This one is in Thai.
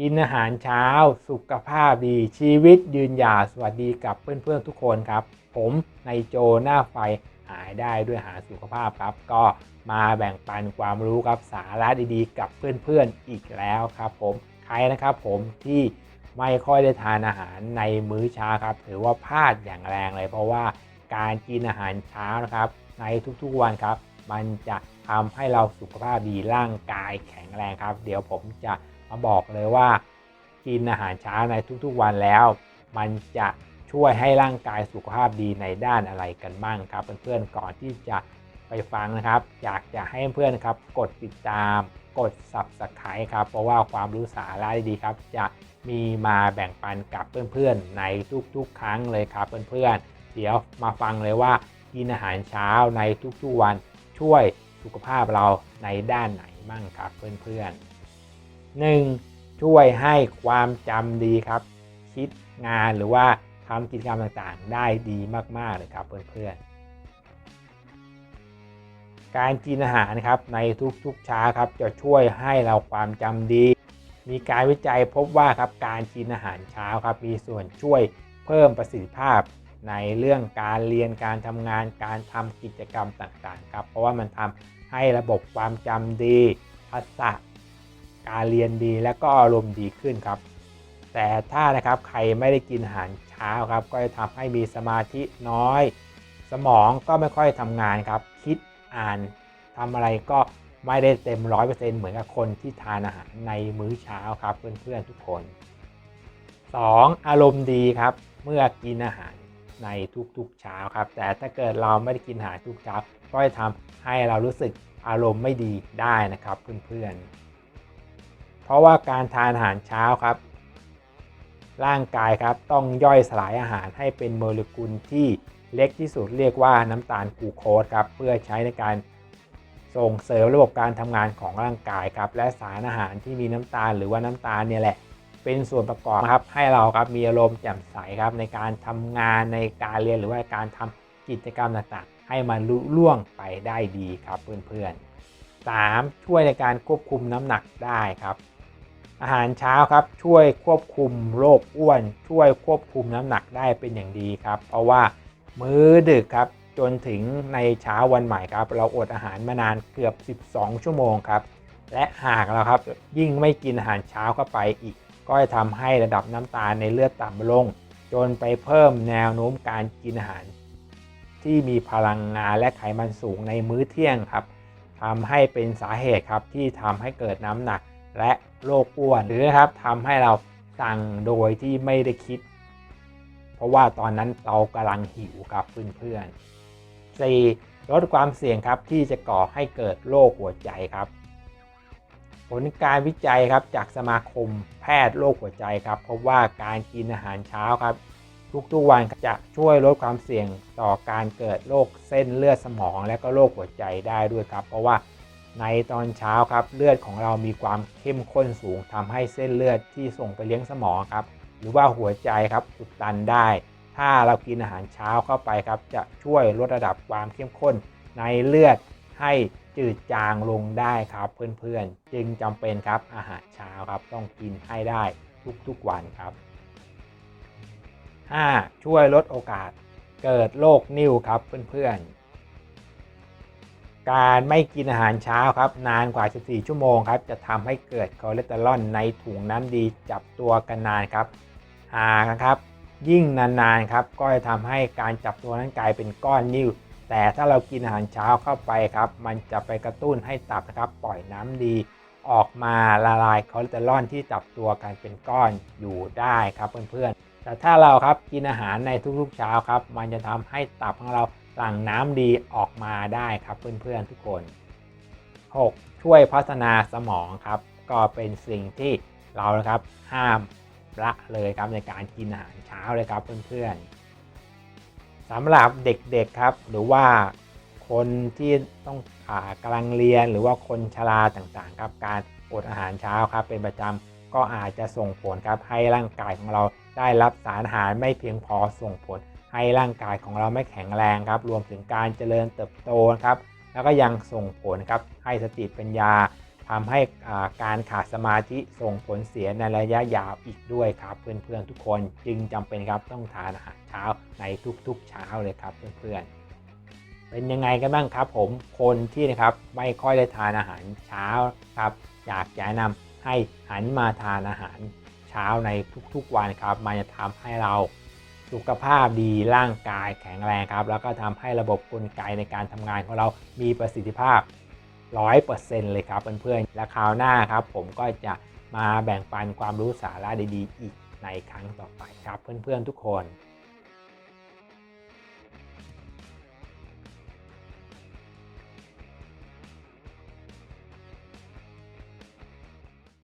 กินอาหารเช้า สุขภาพดี ชีวิตยืนยาวสวัสดีกับเพื่อนๆทุกคนครับ ผมในโจหน้าไฟหายได้ด้วยอาหารสุขภาพครับ ก็มาแบ่งปันความรู้ครับสาระดีๆ กับเพื่อนๆอีกแล้วครับ ผมใครนะครับผมที่ไม่ค่อยได้ทานอาหารในมื้อเช้าครับ ถือว่าพลาดอย่างแรงเลย เพราะว่าการกินอาหารเช้านะครับในทุกๆวันครับ มันจะทำให้เราสุขภาพดีร่างกายแข็งแรงครับ เดี๋ยวผมจะ มาบอกเลยว่า กินอาหารเช้าในทุกๆวันแล้ว มันจะช่วยให้ร่างกายสุขภาพดีในด้านอะไรกันบ้างครับ เพื่อนๆก่อนที่จะไปฟังนะครับ อยากจะให้เพื่อนๆครับ กดติดตามกด subscribe ครับ เพราะว่าความรู้สาระดีๆครับ จะมีมาแบ่งปันกับเพื่อนๆในทุกๆ ครั้งเลยครับเพื่อนๆ เดี๋ยวมาฟังเลยว่ากินอาหารเช้าในทุกๆวันช่วยสุขภาพเราในด้านไหนบ้างครับเพื่อนๆ 1. ช่วยให้ความจำดีครับ คิดงานหรือว่าทำกิจกรรมต่างๆ ได้ดีมากๆเลยครับเพื่อนๆ การกินอาหารครับในทุกๆเช้าครับ จะช่วยให้เราความจำดี มีการวิจัยพบว่าครับการกินอาหารเช้าครับ มีส่วนช่วยเพิ่มประสิทธิภาพในเรื่องการเรียนการทำงานการทำกิจกรรมต่างๆ ครับ เพราะว่ามันทำให้ระบบความจำดีทักษะ การเรียนดีและก็อารมณ์ดีขึ้นครับ แต่ถ้านะครับใครไม่ได้กินอาหารเช้าครับ ก็จะทำให้มีสมาธิน้อย สมองก็ไม่ค่อยทำงานครับ คิดอ่านทำอะไรก็ไม่ได้เต็มร้อยเปอร์เซ็นต์เหมือนกับคนที่ทานอาหารในมื้อเช้าครับเพื่อนๆทุกคน 2. อารมณ์ดีครับ เมื่อกินอาหารในทุกๆเช้าครับ แต่ถ้าเกิดเราไม่ได้กินอาหารทุกเช้าก็จะทำให้เรารู้สึกอารมณ์ไม่ดีได้นะครับเพื่อนๆ เพราะว่าการทานอาหารเช้าครับ ร่างกายครับต้องย่อยสลายอาหารให้เป็นโมเลกุลที่เล็กที่สุดเรียกว่าน้ำตาลกลูโคสครับเพื่อใช้ในการส่งเสริมระบบการทำงานของร่างกายครับและสารอาหารที่มีน้ำตาลหรือว่าน้ำตาลเนี่ยแหละเป็นส่วนประกอบครับให้เราครับมีอารมณ์แจ่มใสครับในการทำงานในการเรียนหรือว่าการทำกิจกรรมต่างๆ ให้มันลุล่วงไปได้ดีครับเพื่อนๆ 3. ช่วยในการควบคุมน้ำหนักได้ครับ อาหารเช้าครับช่วยควบคุมโรคอ้วน ช่วยควบคุมน้ำหนักได้เป็นอย่างดีครับ เพราะว่ามื้อดึกครับจนถึงในเช้าวันใหม่ครับ เราอดอาหารมานานเกือบ 12 ชั่วโมงครับ และหากเราครับยิ่งไม่กินอาหารเช้าเข้าไปอีก ก็จะทำให้ระดับน้ำตาลในเลือดต่ำลง จนไปเพิ่มแนวโน้มการกินอาหาร ที่มีพลังงานและไขมันสูงในมื้อเที่ยงครับทำให้เป็นสาเหตุครับที่ทำให้เกิดน้ำหนัก และโรคอ้วนหรือนะครับทำให้เราสั่งโดยที่ไม่ได้คิด เพราะว่าตอนนั้นเรากำลังหิวครับเพื่อนๆ 4. ลดความเสี่ยงครับที่จะก่อให้เกิดโรคหัวใจครับผลการวิจัยครับจากสมาคมแพทย์โรคหัวใจครับพบว่าการกินอาหารเช้าครับ ทุกๆวันจะช่วยลดความเสี่ยงต่อการเกิดโรคเส้นเลือดสมอง และก็โรคหัวใจได้ด้วยครับ เพราะว่า ในตอนเช้าครับเลือดของเรามีความเข้มข้นสูงทำให้เส้นเลือดที่ส่งไปเลี้ยงสมองครับ หรือว่าหัวใจครับอุดตันได้ ถ้าเรากินอาหารเช้าเข้าไปครับ จะช่วยลดระดับความเข้มข้นในเลือดให้จืดจางลงได้ครับเพื่อนๆ จึงจำเป็นครับอาหารเช้าครับต้องกินให้ได้ทุกๆวันครับ 5. ช่วยลดโอกาสเกิดโรคนิ่วครับเพื่อนๆ การไม่กินอาหารเช้าครับ นานกว่า 14 ชั่วโมงครับ จะทำให้เกิดคอเลสเตอรอลในถุงน้ำดีจับตัวกันนานครับหากครับยิ่งนานๆครับ ก็จะทำให้การจับตัวนั้นกลายเป็นก้อนนิ่วแต่ถ้าเรากินอาหารเช้าเข้าไปครับ มันจะไปกระตุ้นให้ตับนะครับ ปล่อยน้ำดี ออกมาละลายคอเลสเตอรอลที่จับตัวกันเป็นก้อนอยู่ได้ครับเพื่อนๆแต่ถ้าเราครับกินอาหารในทุกๆเช้าครับ มันจะทำให้ตับของเรา หลั่งน้ำดีออกมาได้ครับเพื่อนๆทุกคน 6. ช่วยพัฒนาสมองครับ ก็เป็นสิ่งที่เรานะครับห้ามละเลยครับในการกินอาหารเช้าเลยครับเพื่อนๆสำหรับเด็กๆครับ หรือว่าคนที่ต้องอกำลังเรียนหรือว่าคนชราต่างๆครับการอดอาหารเช้าครับ เป็นประจำก็อาจจะส่งผลครับให้ร่างกายของเราได้รับสารอาหารไม่เพียงพอส่งผล ให้ร่างกายของเราไม่แข็งแรงครับ รวมถึงการเจริญเติบโตครับ แล้วก็ยังส่งผลครับให้สติปัญญาทำให้อ่าการขาดสมาธิส่งผลเสียในระยะยาวอีกด้วยครับ เพื่อนๆทุกคนจึงจำเป็นครับต้องทานอาหารเช้าในทุกๆเช้าเลยครับเพื่อนๆเป็นยังไงกันบ้างครับผมคนที่นะครับไม่ค่อยได้ทานอาหารเช้าครับอยากแนะนำให้หันมาทานอาหารเช้าในทุกๆวันครับ มันจะทำให้เรา สุขภาพดีร่างกายแข็งแรงครับ แล้วก็ทำให้ระบบกลไกในการทำงานของเรามีประสิทธิภาพ 100%เลยครับเพื่อนๆและคราวหน้าครับ ผมก็จะมาแบ่งปันความรู้สาระดีๆ อีกในครั้งต่อไปครับ เพื่อนๆทุกคน